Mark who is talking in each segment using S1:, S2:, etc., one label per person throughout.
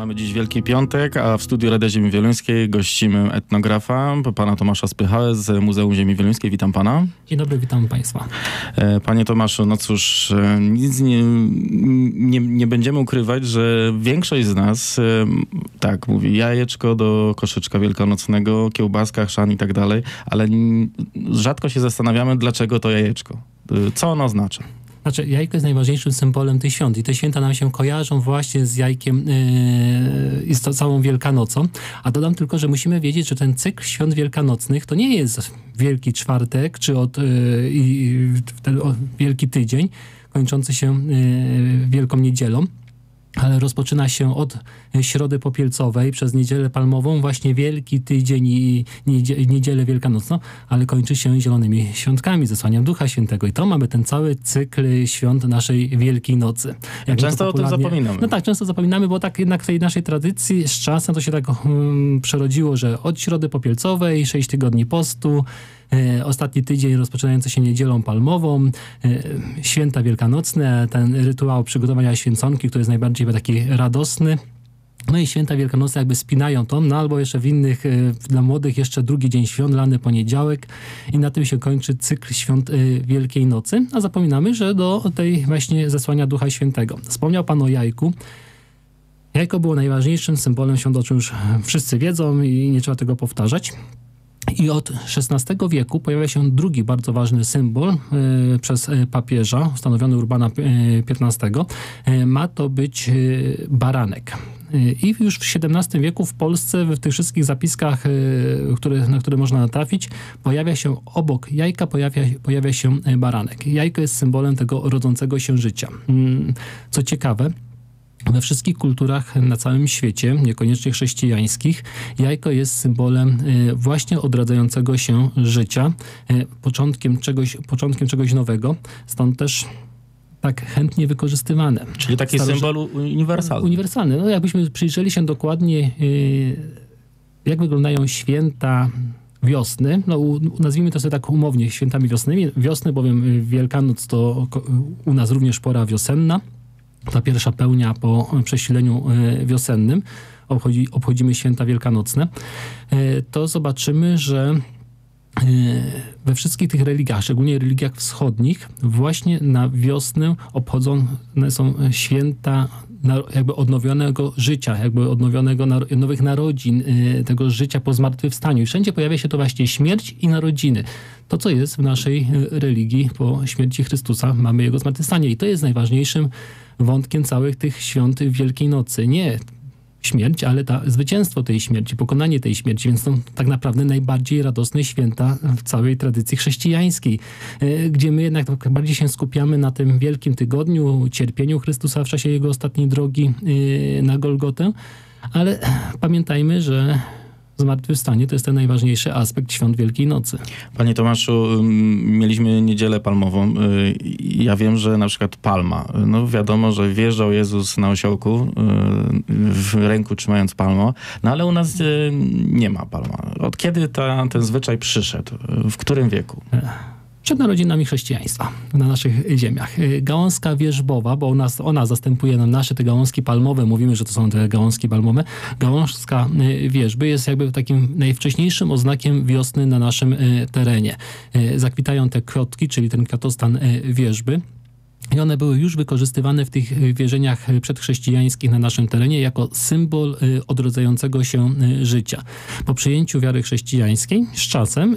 S1: Mamy dziś Wielki Piątek, a w studiu Radia Ziemi Wieluńskiej gościmy etnografa, pana Tomasza Spychałę z Muzeum Ziemi Wieluńskiej. Witam pana.
S2: Dzień dobry, witam państwa.
S1: E, panie Tomaszu, no cóż, e, nic nie, nie, nie będziemy ukrywać, że większość z nas, e, tak, mówi jajeczko do koszyczka wielkanocnego, kiełbaska, chrzan i tak dalej, ale rzadko się zastanawiamy, dlaczego to jajeczko. Co ono oznacza?
S2: Znaczy, jajko jest najważniejszym symbolem tych świąt i te święta nam się kojarzą właśnie z jajkiem yy, i z całą Wielkanocą. A dodam tylko, że musimy wiedzieć, że ten cykl świąt wielkanocnych to nie jest Wielki Czwartek czy od, yy, ten, o, Wielki Tydzień kończący się yy, Wielką Niedzielą, ale rozpoczyna się od Środy Popielcowej przez Niedzielę Palmową, właśnie Wielki Tydzień i Niedzielę Wielkanocną, ale kończy się Zielonymi Świątkami, zesłaniem Ducha Świętego. I to mamy ten cały cykl świąt naszej Wielkiej Nocy.
S1: Jak często o tym zapominamy.
S2: No tak, często zapominamy, bo tak jednak w tej naszej tradycji z czasem to się tak um, przerodziło, że od Środy Popielcowej, sześć tygodni postu, ostatni tydzień rozpoczynający się niedzielą palmową, e, święta wielkanocne, ten rytuał przygotowania święconki, który jest najbardziej taki radosny. No i święta wielkanocne jakby spinają to, no albo jeszcze w innych, e, dla młodych jeszcze drugi dzień świąt, lany poniedziałek i na tym się kończy cykl świąt Wielkiej Nocy, a zapominamy, że do tej właśnie zesłania Ducha Świętego. Wspomniał Pan o jajku. Jajko było najważniejszym symbolem świąt, o czym już wszyscy wiedzą i nie trzeba tego powtarzać. I od XVI wieku pojawia się drugi bardzo ważny symbol e, przez e, papieża, ustanowiony Urbana XV. E, ma to być baranek. I już w XVII wieku w Polsce, w tych wszystkich zapiskach, które, na które można natrafić, pojawia się obok jajka, pojawia, pojawia się baranek. Jajko jest symbolem tego rodzącego się życia. Mm, co ciekawe, we wszystkich kulturach na całym świecie, niekoniecznie chrześcijańskich, jajko jest symbolem y, właśnie odradzającego się życia, y, początkiem czegoś, początkiem czegoś nowego. Stąd też tak chętnie wykorzystywane.
S1: Czyli taki Staroży... symbol uniwersalny.
S2: Uniwersalny. No jakbyśmy przyjrzeli się dokładnie, y, jak wyglądają święta wiosny, no nazwijmy to sobie tak umownie, świętami wiosnymi. Wiosny, bowiem Wielkanoc to u nas również pora wiosenna ta pierwsza pełnia po przesileniu e, wiosennym, obchodzi, obchodzimy święta wielkanocne, e, to zobaczymy, że e, we wszystkich tych religiach, szczególnie religiach wschodnich, właśnie na wiosnę obchodzone są święta jakby odnowionego życia, jakby odnowionego nowych narodzin, tego życia po zmartwychwstaniu. I wszędzie pojawia się to właśnie śmierć i narodziny. To, co jest w naszej religii po śmierci Chrystusa, mamy Jego zmartwychwstanie. I to jest najważniejszym wątkiem całych tych świąt Wielkiej Nocy. Nie śmierć, ale ta, zwycięstwo tej śmierci, pokonanie tej śmierci, więc to tak naprawdę najbardziej radosne święta w całej tradycji chrześcijańskiej, e, gdzie my jednak tak bardziej się skupiamy na tym wielkim tygodniu, cierpieniu Chrystusa w czasie Jego ostatniej drogi e, na Golgotę, ale pamiętajmy, że zmartwychwstanie to jest ten najważniejszy aspekt świąt Wielkiej Nocy.
S1: Panie Tomaszu, mieliśmy niedzielę palmową. Y, ja wiem, że na przykład palma. No wiadomo, że wjeżdżał Jezus na osiołku y, w ręku trzymając palmo, no ale u nas y, nie ma palma. Od kiedy ta, ten zwyczaj przyszedł? W którym wieku?
S2: Przed narodzinami chrześcijaństwa na naszych ziemiach. Y, gałązka wierzbowa, bo ona, ona zastępuje nam nasze te gałązki palmowe, mówimy, że to są te gałązki palmowe. Gałązka y, wierzby jest jakby takim najwcześniejszym oznakiem wiosny na naszym y, terenie. Zakwitają te kwiatki, czyli ten kwiatostan wierzby. I one były już wykorzystywane w tych wierzeniach przedchrześcijańskich na naszym terenie jako symbol odrodzającego się życia. Po przyjęciu wiary chrześcijańskiej z czasem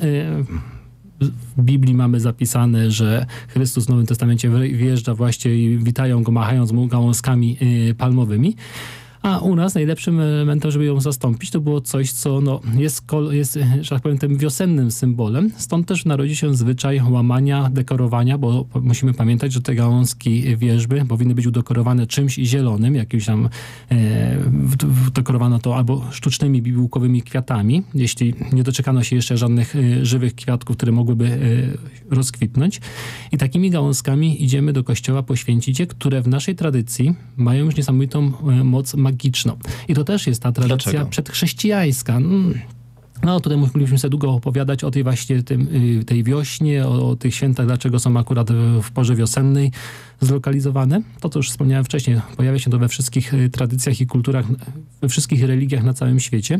S2: w Biblii mamy zapisane, że Chrystus w Nowym Testamencie wjeżdża właśnie i witają go machając mu gałązkami y, palmowymi. A u nas najlepszym elementem, żeby ją zastąpić, to było coś, co no, jest, jest, że tak powiem, tym wiosennym symbolem. Stąd też narodzi się zwyczaj łamania, dekorowania, bo musimy pamiętać, że te gałązki wierzby powinny być udekorowane czymś zielonym, jakimś tam e, dekorowano to albo sztucznymi bibułkowymi kwiatami, jeśli nie doczekano się jeszcze żadnych e, żywych kwiatków, które mogłyby e, rozkwitnąć. I takimi gałązkami idziemy do kościoła poświęcić je, które w naszej tradycji mają już niesamowitą e, moc magiczną magiczną. I to też jest ta tradycja Dlaczego? przedchrześcijańska. Mm. No tutaj moglibyśmy sobie długo opowiadać o tej właśnie tym, y, tej wiośnie, o, o, tych świętach, dlaczego są akurat w porze wiosennej zlokalizowane. To, co już wspomniałem wcześniej, pojawia się to we wszystkich y, tradycjach i kulturach, we wszystkich religiach na całym świecie.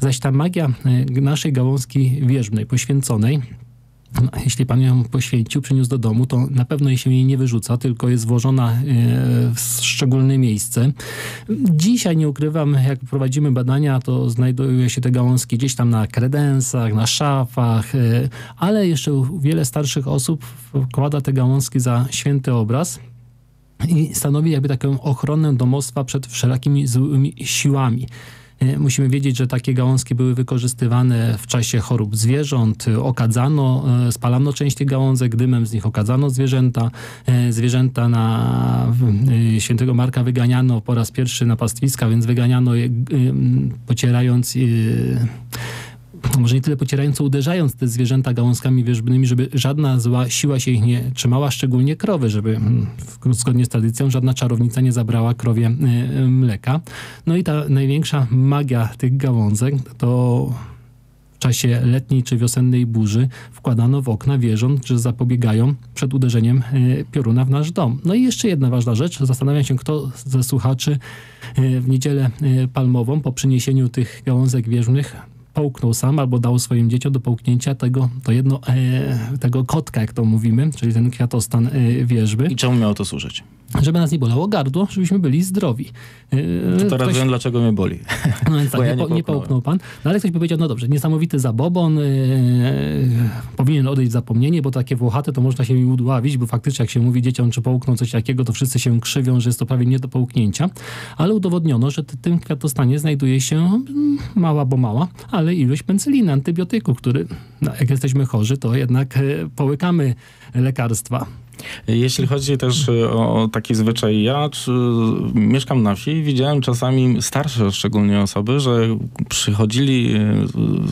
S2: Zaś ta magia y, naszej gałązki wierzbnej, poświęconej, no, jeśli pan ją poświęcił, przyniósł do domu, to na pewno się jej nie wyrzuca, tylko jest włożona e, w szczególne miejsce. Dzisiaj nie ukrywam, jak prowadzimy badania, to znajdują się te gałązki gdzieś tam na kredensach, na szafach, e, ale jeszcze wiele starszych osób wkłada te gałązki za święty obraz i stanowi jakby taką ochronę domostwa przed wszelakimi złymi siłami. E, musimy wiedzieć, że takie gałązki były wykorzystywane w czasie chorób zwierząt. Okadzano, e, spalano część tych gałązek, dymem z nich okadzano zwierzęta. E, zwierzęta na świętego Marka wyganiano po raz pierwszy na pastwiska, więc wyganiano je pocierając może nie tyle pocierając, co uderzając te zwierzęta gałązkami wierzbnymi, żeby żadna zła siła się ich nie trzymała, szczególnie krowy, żeby mm, zgodnie z tradycją żadna czarownica nie zabrała krowie y, mleka. No i ta największa magia tych gałązek to w czasie letniej czy wiosennej burzy wkładano w okna, wierząc, że zapobiegają przed uderzeniem y, pioruna w nasz dom. No i jeszcze jedna ważna rzecz. Zastanawiam się, kto ze słuchaczy y, w niedzielę palmową po przyniesieniu tych gałązek wierzbnych połknął sam albo dał swoim dzieciom do połknięcia tego, to jedno, e, tego kotka, jak to mówimy, czyli ten kwiatostan e, wierzby.
S1: I czemu miało to służyć?
S2: żeby nas nie bolało gardło, żebyśmy byli zdrowi.
S1: E, to teraz ktoś... wiem, dlaczego mnie boli.
S2: No więc tak, ja nie, nie połknął pan. No ale ktoś by powiedział, no dobrze, niesamowity zabobon, zapomnienie, bo takie włochate to można się mi udławić, bo faktycznie jak się mówi dzieciom, czy połkną coś takiego, to wszyscy się krzywią, że jest to prawie nie do połknięcia. Ale udowodniono, że w tym kwiatostanie znajduje się mm, mała, bo mała, ale ilość penicyliny, antybiotyku, który, no, jak jesteśmy chorzy, to jednak połykamy lekarstwa.
S1: Jeśli chodzi też e, o taki zwyczaj, ja czy, mieszkam na wsi i widziałem czasami starsze szczególnie osoby, że przychodzili e,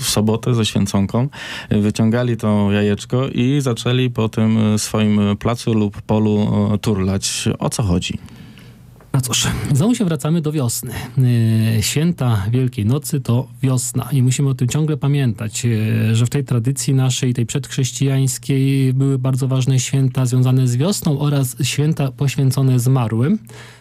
S1: w sobotę ze święconką, wyciągali to jajeczko i zaczęli po tym swoim placu lub polu e, turlać. O co chodzi?
S2: No cóż, znowu się wracamy do wiosny. E, święta Wielkiej Nocy to wiosna i musimy o tym ciągle pamiętać, e, że w tej tradycji naszej, tej przedchrześcijańskiej były bardzo ważne święta związane z wiosną oraz święta poświęcone zmarłym.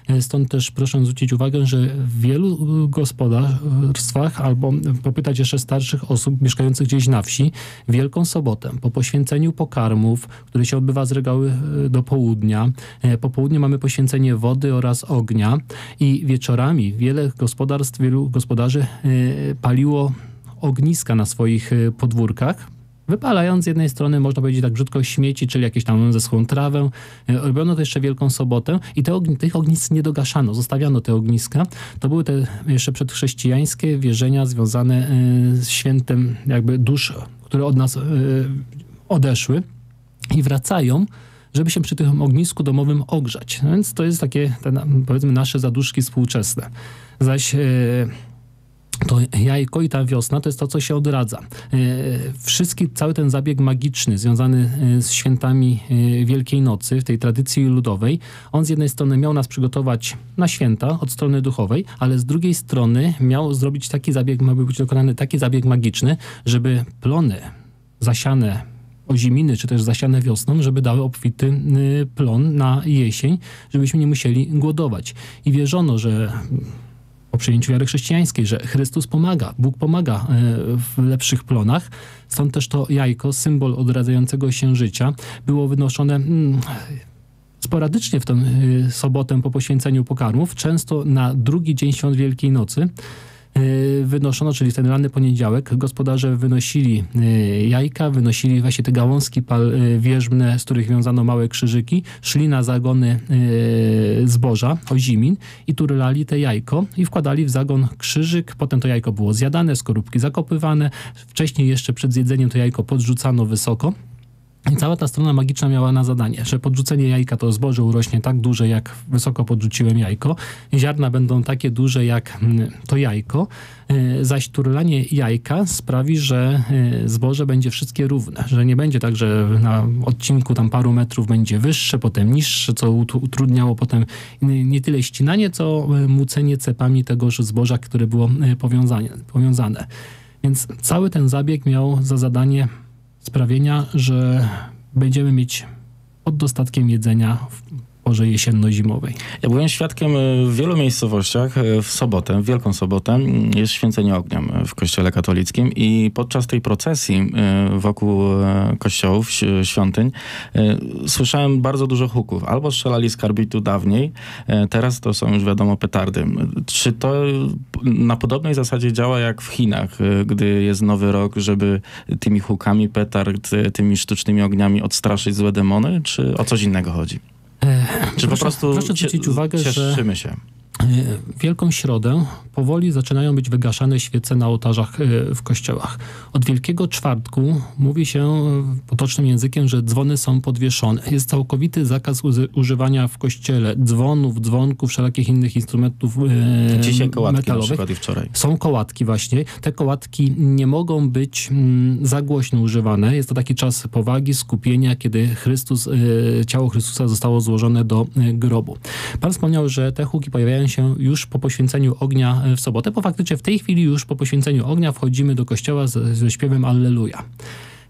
S2: E, stąd też proszę zwrócić uwagę, że w wielu gospodarstwach albo popytać jeszcze starszych osób mieszkających gdzieś na wsi, Wielką Sobotę po poświęceniu pokarmów, które się odbywa z regały do południa, po południu mamy poświęcenie wody oraz ognia i wieczorami wiele gospodarstw, wielu gospodarzy e, paliło ogniska na swoich e, podwórkach, wypalając z jednej strony, można powiedzieć tak brzydko, śmieci, czyli jakieś tam zeschłą trawę. E, robiono to jeszcze Wielką Sobotę i te ogni, tych ognisk nie dogaszano, zostawiano te ogniska. To były te jeszcze przedchrześcijańskie wierzenia związane z świętem jakby dusz, które od nas odeszły i wracają żeby się przy tym ognisku domowym ogrzać. No więc to jest takie, powiedzmy, nasze zaduszki współczesne. Zaś e, to jajko i ta wiosna to jest to, co się odradza. E, wszystki, cały ten zabieg magiczny związany e, z świętami Wielkiej Nocy w tej tradycji ludowej, on z jednej strony miał nas przygotować na święta od strony duchowej, ale z drugiej strony miał zrobić taki zabieg, ma być dokonany taki zabieg magiczny, żeby plony zasiane oziminy, czy też zasiane wiosną, żeby dały obfity y, plon na jesień, żebyśmy nie musieli głodować. I wierzono, że po przyjęciu wiary chrześcijańskiej, że Chrystus pomaga, Bóg pomaga y, w lepszych plonach. Stąd też to jajko, symbol odradzającego się życia, było wynoszone mm, sporadycznie w tę y, sobotę po poświęceniu pokarmów, często na drugi dzień świąt Wielkiej Nocy. E, wynoszono, czyli ten ranny poniedziałek, gospodarze wynosili e, jajka, wynosili właśnie te gałązki e, wierzbne, z których wiązano małe krzyżyki, szli na zagony zboża, ozimin i turlali te jajko i wkładali w zagon krzyżyk. Potem to jajko było zjadane, skorupki zakopywane. Wcześniej jeszcze przed zjedzeniem to jajko podrzucano wysoko. I cała ta strona magiczna miała na zadanie, że podrzucenie jajka to zboże urośnie tak duże, jak wysoko podrzuciłem jajko. Ziarna będą takie duże, jak mm, to jajko. E, zaś turlanie jajka sprawi, że e, zboże będzie wszystkie równe, że nie będzie tak, że na odcinku tam paru metrów będzie wyższe, potem niższe, co utrudniało potem nie tyle ścinanie, co mucenie cepami tegoż zboża, które było powiązane. Więc cały ten zabieg miał za zadanie sprawienia, że będziemy mieć pod dostatkiem jedzenia w porze jesienno-zimowej.
S1: Ja byłem świadkiem e, w wielu miejscowościach e, w sobotę, w Wielką Sobotę, jest święcenie ogniem w kościele katolickim i podczas tej procesji e, wokół kościołów, świątyń, słyszałem bardzo dużo huków. Albo strzelali z karbitu dawniej, teraz to są już wiadomo petardy. Czy to na podobnej zasadzie działa jak w Chinach, gdy jest nowy rok, żeby tymi hukami petard, tymi sztucznymi ogniami odstraszyć złe demony, czy o coś innego chodzi? Czy po prostu
S2: proszę zwrócić uwagę,
S1: cieszymy się?
S2: E, Wielką Środę powoli zaczynają być wygaszane świece na ołtarzach e, w kościołach. Od Wielkiego Czwartku mówi się potocznym językiem, że dzwony są podwieszone. Jest całkowity zakaz używania w kościele dzwonów, dzwonków, wszelakich innych instrumentów
S1: e, Dzisiaj kołatki metalowych. na przykład i wczoraj.
S2: Są kołatki właśnie. Te kołatki nie mogą być mm, za głośno używane. Jest to taki czas powagi, skupienia, kiedy Chrystus, ciało Chrystusa zostało złożone do grobu. Pan wspomniał, że te huki pojawiają się już po poświęceniu ognia w sobotę, bo faktycznie w tej chwili już po poświęceniu ognia wchodzimy do kościoła ze, ze śpiewem Alleluja.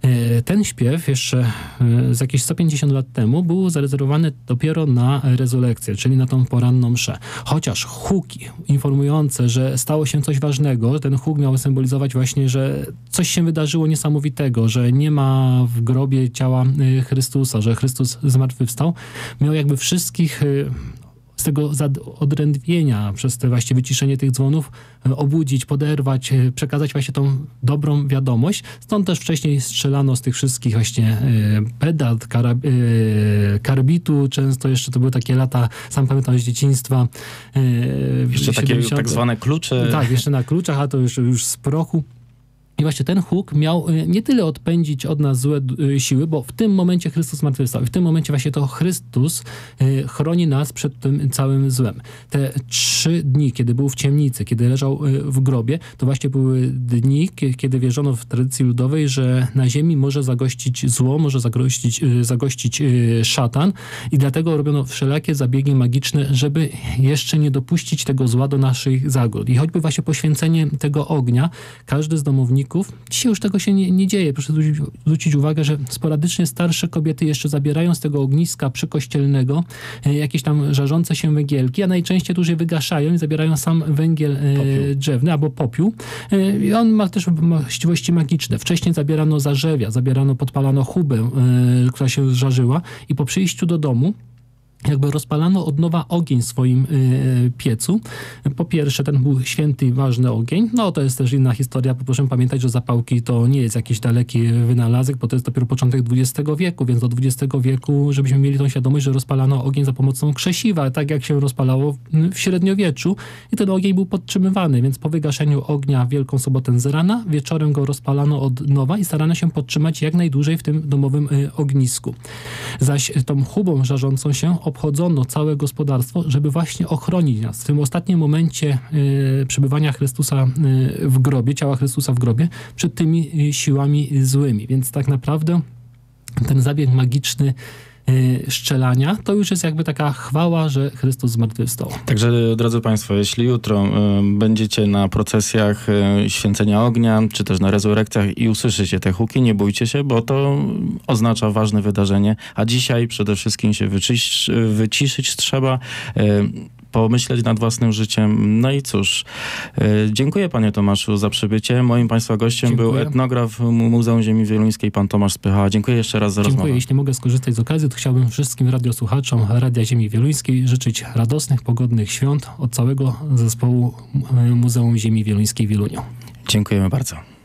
S2: E, ten śpiew jeszcze e, z jakieś 150 lat temu był zarezerwowany dopiero na rezolekcję, czyli na tą poranną mszę. Chociaż huki informujące, że stało się coś ważnego, ten huk miał symbolizować właśnie, że coś się wydarzyło niesamowitego, że nie ma w grobie ciała e, Chrystusa, że Chrystus zmartwychwstał, miał jakby wszystkich tego odrętwienia, przez te właśnie wyciszenie tych dzwonów, e, obudzić, poderwać, e, przekazać właśnie tą dobrą wiadomość. Stąd też wcześniej strzelano z tych wszystkich właśnie e, pedalt, karab karbitu, często jeszcze to były takie lata, sam pamiętam z dzieciństwa.
S1: Jeszcze 70. takie tak zwane klucze.
S2: Tak, jeszcze na kluczach, a to już, już z prochu. I właśnie ten huk miał y, nie tyle odpędzić od nas złe y, siły, bo w tym momencie Chrystus zmartwychwstał. I w tym momencie właśnie to Chrystus y, chroni nas przed tym całym złem. Te trzy dni, kiedy był w ciemnicy, kiedy leżał w grobie, to właśnie były dni, kiedy wierzono w tradycji ludowej, że na ziemi może zagościć zło, może zagościć, zagościć szatan i dlatego robiono wszelakie zabiegi magiczne, żeby jeszcze nie dopuścić tego zła do naszych zagród. I choćby właśnie poświęcenie tego ognia, każdy z domowników Dzisiaj już tego się nie, nie dzieje. Proszę zwrócić, zwrócić, uwagę, że sporadycznie starsze kobiety jeszcze zabierają z tego ogniska przykościelnego e, jakieś tam żarzące się węgielki, a najczęściej już je wygaszają i zabierają sam węgiel e, drzewny albo popiół. E, I on ma też właściwości magiczne. Wcześniej zabierano zarzewia, zabierano, podpalano hubę, która się żarzyła i po przyjściu do domu jakby rozpalano od nowa ogień w swoim y, piecu. Po pierwsze, ten był święty i ważny ogień. No to jest też inna historia, proszę pamiętać, że zapałki to nie jest jakiś daleki wynalazek, bo to jest dopiero początek XX wieku, więc do XX wieku, żebyśmy mieli tą świadomość, że rozpalano ogień za pomocą krzesiwa, tak jak się rozpalało w średniowieczu i ten ogień był podtrzymywany, więc po wygaszeniu ognia Wielką Sobotę z rana, wieczorem go rozpalano od nowa i starano się podtrzymać jak najdłużej w tym domowym y, ognisku. Zaś tą chubą żarzącą się obchodzono całe gospodarstwo, żeby właśnie ochronić nas w tym ostatnim momencie y, przebywania Chrystusa y, w grobie, ciała Chrystusa w grobie, przed tymi y, siłami złymi. Więc tak naprawdę ten zabieg magiczny szczelania, to już jest jakby taka chwała, że Chrystus zmartwychwstał.
S1: Także, drodzy Państwo, jeśli jutro y, będziecie na procesjach y, święcenia ognia, czy też na rezurekcjach i usłyszycie te huki, nie bójcie się, bo to oznacza ważne wydarzenie, a dzisiaj przede wszystkim się wyciszyć, wyciszyć trzeba. Pomyśleć nad własnym życiem. No i cóż, e, dziękuję panie Tomaszu za przybycie. Moim państwa gościem dziękuję. był etnograf Muzeum Ziemi Wieluńskiej, pan Tomasz Spycha. Dziękuję jeszcze raz za
S2: dziękuję.
S1: rozmowę.
S2: Jeśli mogę skorzystać z okazji, to chciałbym wszystkim radiosłuchaczom Radia Ziemi Wieluńskiej życzyć radosnych, pogodnych świąt od całego zespołu Muzeum Ziemi Wieluńskiej w Wieluniu.
S1: Dziękujemy bardzo.